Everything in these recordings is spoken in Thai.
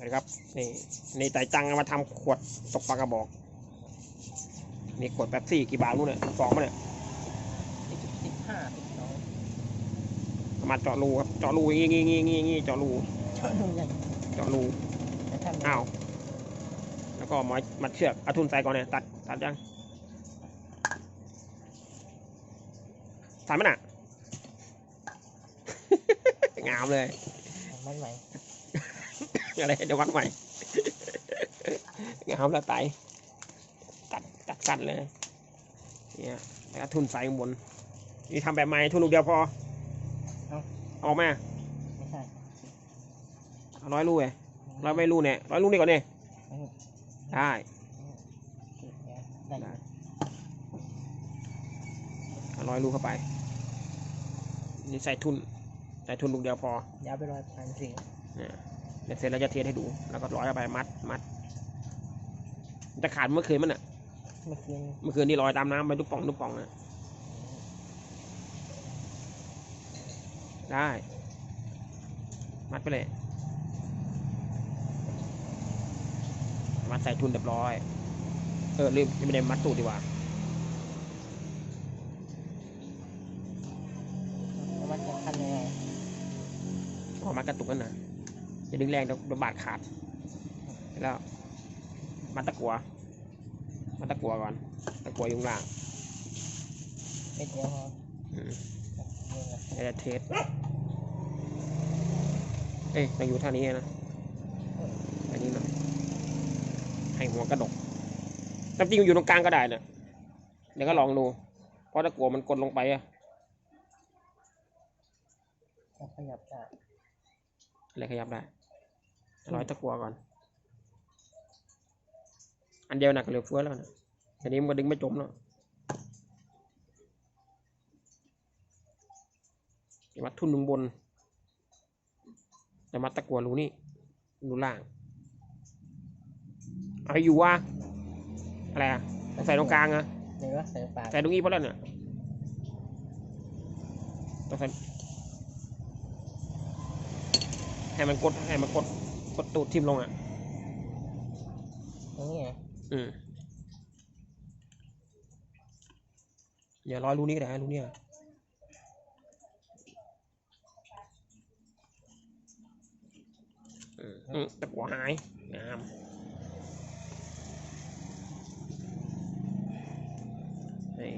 นะครับนี่นี่ไต่ตังเอามาทำขวดตกปลากระบอกนี่ขวดแป๊บซี่กี่บาทรู้เนี่ยสองมาเนี่ยสิบสิบห้าสิบสองเอามาเจาะรูครับเจาะรูอย่างงี้งี้งี้งี้งี้เจาะรูชอบดูใหญ่เจาะรูแต่ถ้าอ้าวแล้วก็มัดมัดเชือกเอาทุนใส่ก่อนเนี่ยตัดตัดยังตัดมันอะงามเลยมันไหว อะไรเดี๋ยววัดใหม่งามแล้วไตตัดตัดกันเลยเนี่ยแล้วก็ทุนใส่ข้างบน นี่ทำแบบใหม่ทุนลูกเดียวพอเอาไหมไม่ใช่เอาร้อยลูกเลยร้อยไม่ลูกเนี่ยร้อยลูกนี่ก่อนเนี่ยเออได้ได้ได้เอาร้อยลูกเข้าไป นี่ใส่ทุน ใส่ทุนลูกเดียวพอ ยาวไปร้อยพันสี่ เนี่ยเดี๋ยวเสร็จแล้วจะเทสให้ดู แล้วก็ร้อยเข้าไปมัดมัดมันจะขาดเมื่อคืนมันอะ เมื่อคืนเมื่อคืนนี่ลอยตามน้ำไปทุกป่องทุกป่องนะได้ มัดไปเลย มัดใส่ทุนเรียบร้อย เออลืมยังไม่ได้มัดตูดดีกว่าแล้วมันจะคันยังไงพอมัดกระตุกนั่นนะ อย่าดึงแรงเดี๋ยวเดี๋ยวบาดขาดเสร็จแล้วมัดตะกัวมัดตะกัวก่อน ตะกัวอยุงล่างเม็ดเดียวพออืมนี่แหละแล้วจะเทสเอ้ยยังอยู่เท่านี้นะอันนี้เนาะให้หัวกระดกแต่จริงอยู่ตรงกลางก็ได้นะเดี๋ยวก็ลองดู เพราะถ้ากลัวมันกดลงไปอะแล้วขยับได้ อะไรขยับได้ร้อยตะกัวก่อน อันเดียวหนักเหลือเฟือแล้วนะทีนี้มันก็ดึงไม่จมแล้วจะมัดทุ่นลงบนจะมัดตะกัวรูนี่รูล่างเอาให้อยู่ว่าอะไรอะต้องใส่ตรงกลางอะหรือว่าใส่ปากใส่ตรงนี้เพราะอะไรเนี่ยต้องใส่ ให้มันกดให้มันกดกดตูดทิ่มลงอะตรงนี้ไงอืมอย่าร้อยรูนี้ก็ได้รูเนี้ยอืมอืมตะกัวหายงามนี่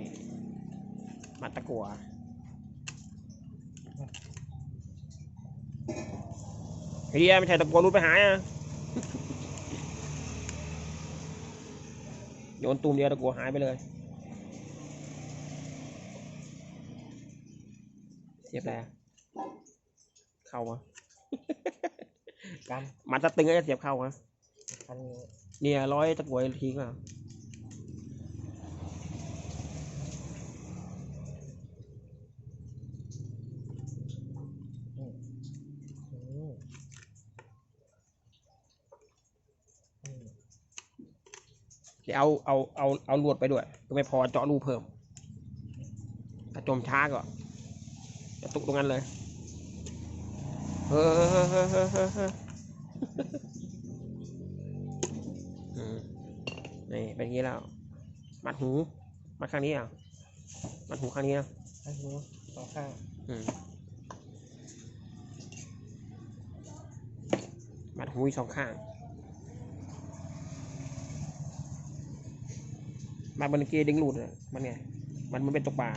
มาตะกัว เฮียไม่ใช่ตะกัวรูดไปหายอะโยนตูมเดียวตะกัวหายไปเลยเสียบแล้วเข้าวะกันมันจะตึงก็จะเสียบเข้าวะคันนี้เนี่ยร้อยตะกัวทิ้งอะ อืมอืม เดี๋ยวเอาเอาเอาเอาลวดไปด้วย ก็ไม่พอเจาะรูเพิ่มถ้าจมช้าก็จะตุกตรงนั้นเลยเฮ้ออเฮ้อนี่เป็นอย่างนี้แล้ว มัดหู มัดข้างนี้อะ มัดหูข้างนี้อะอันนี้สองข้าง อืม มัดหูอีกสองข้าง มาบันเกดึงหลุดอะมันไงมันมันเป็นตกปลา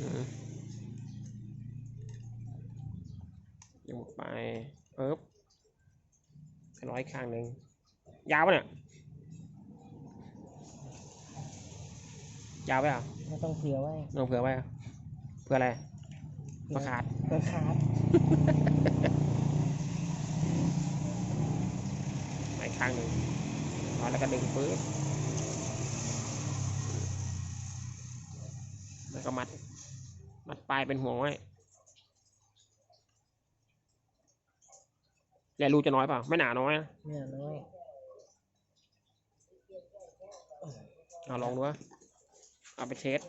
อืมยังไปเอิบร้อยข้างหนึ่งยาวปะเนี่ยยาวไปอะไม่ต้องเผื่อไว้ลองเผื่อไว้อะเผื่ออะไรมาขาดเผื่อขาดางหนึ่งแล้วก็ดึงปื้นแล้วก็มัด มัดปลายเป็นห่วงไว้แล้วรูจะน้อยเปล่า ไม่หนาน้อยไม่หนาน้อยเอาลองดูว่าเอาไปเช็ด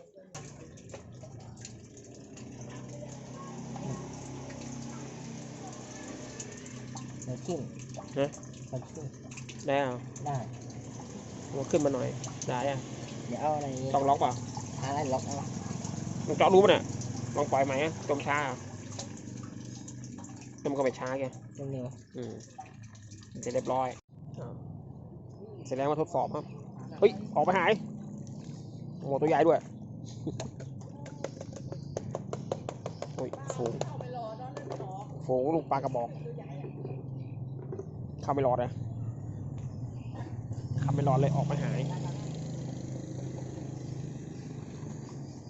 หนาจิ้มเฮ้ยหนาจิ้ม ได้เอาได้หัวขึ้นมาหน่อย ได้อะเดี๋ยวเอาอะไรต้องล็อกเปล่าอะไรล็อกเอาลองเจาะรู้ป่ะเนี่ยลองปล่อยไหมอะจมช้าอะแล้วมันก็ไปช้าแกเร็วอืมเสร็จเรียบร้อยอ่าเสร็จแล้วมาทดสอบครับ เฮ้ย ออกไปหายโอ้โหตัวใหญ่ด้วย โอ้ยฝูงฝูงลูกปลากระบอก เข้าไม่รอดเลยเข้าไม่รอดเลยออกไปหาย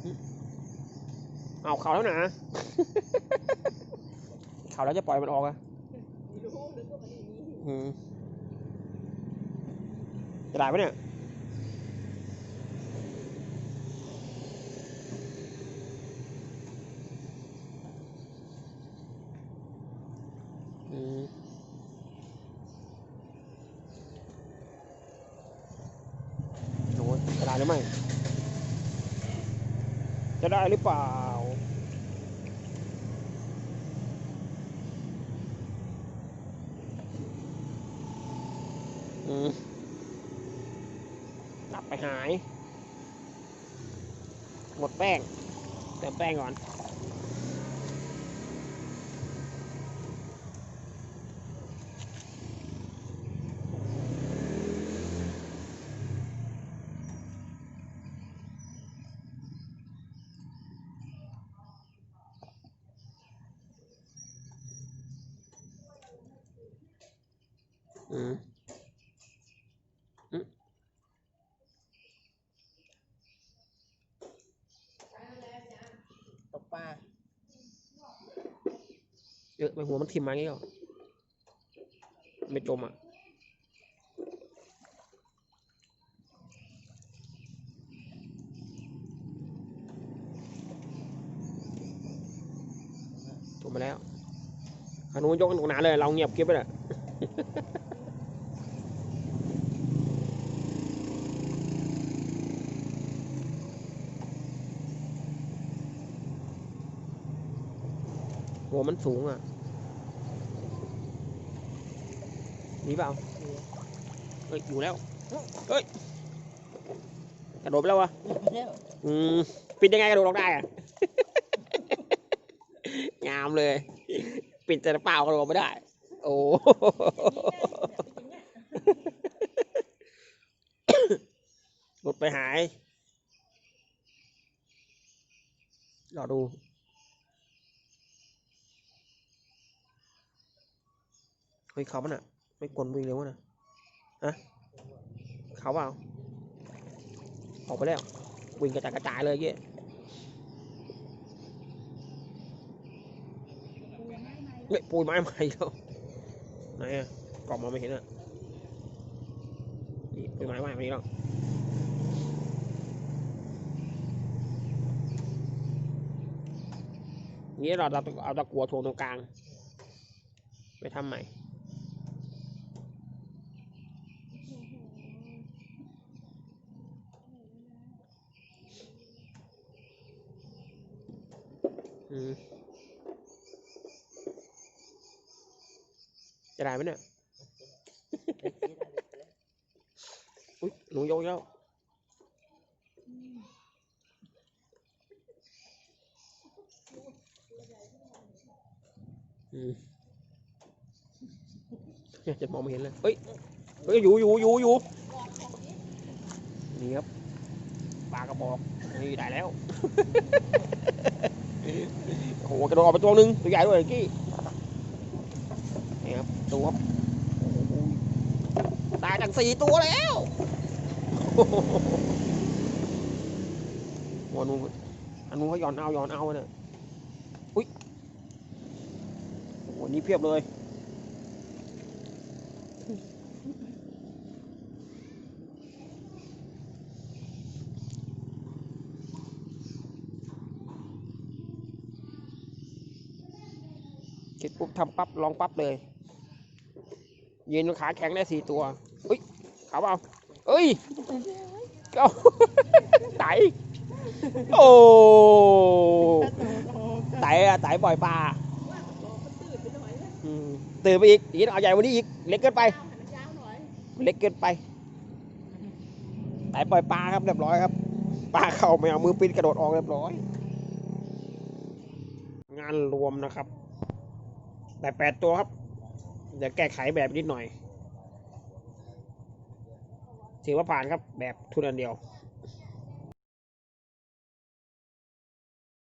หึเอาเขาแล้วนะเขาแล้วจะปล่อยมันออกอะอืมจะได้ไหมเนี่ย อืมโอ้ยจะได้หรือไม่ จะได้หรือเปล่า อืมกลับไปหาย หมดแป้ง เติมแป้งก่อน อืมตกปลาเยอไปหัวมันทิ่มมางี้ก็ไม่จมอะจมไปแล้วขนุนยกกันหนาเลย เราเงียบเก็บไปเลย หัวมันสูงอะ มีเปล่าเฮ้ย อยู่แล้วเฮ้ย กระโดดไปแล้ววะเร็วอืม ปิดยังไงกระโดดออกได้อะงามเลย ปิดแต่เปล่ากระโดดไม่ได้ โอ้หลุดไปหาย รอดู เฮ้ยเขามันอะ ไม่กลนวิ่งเร็วนะฮะเขาเปล่าออกไปแล้ว วิ่งกระจายกระจายเลยเกี้เฮ้ยปูยไม้ใหม่แล้วไหนอะกล่องมองไม่เห็นอะนี่ปูยไม้ใหม่มาอีกแล้วงี้เราเอาตะกัวโทงตรงกลาง ไปทำใหม่ อืมจะได้ไหมเนี่ย อุ้ยหนูโยกอีกแล้วอืมเนี่ยจะมองไม่เห็นเลย เฮ้ย เฮ้ย อยู่อยู่อยู่อยู่นี่ครับ ปลากระบอก นี่ได้แล้ว โอ้โหกระโดดออกไปตัวหนึ่งตัวใหญ่ด้วยเมื่อกี้นี่ครับดูครับตายตั้งสี่ตัวแล้วโอ้โหหัวนู้นอันนู้นเขาหย่อนเอาหย่อนเอาเนี่ยอุ้ยโอ้โหนี่เพียบเลย ทำปั๊บลองปั๊บเลยยืนขาแข็งได้สี่ตัวอุ้ยขาเปาเอ้ยเก้าไตโอ้ไตอะไตปล่อยปลาตื่นไปอีกอีกเอาใหญ่วันนี้อีก เล็กเกินไป เล็กเกินไปไตปล่อยปลาครับเรียบร้อยครับปลาเข้าไม่เอามือปิดกระโดดออกเรียบร้อย งานรวมนะครับ แต่แปดตัวครับ เดี๋ยวแก้ไขแบบนิดหน่อย ถือว่าผ่านครับแบบทุนอันเดียว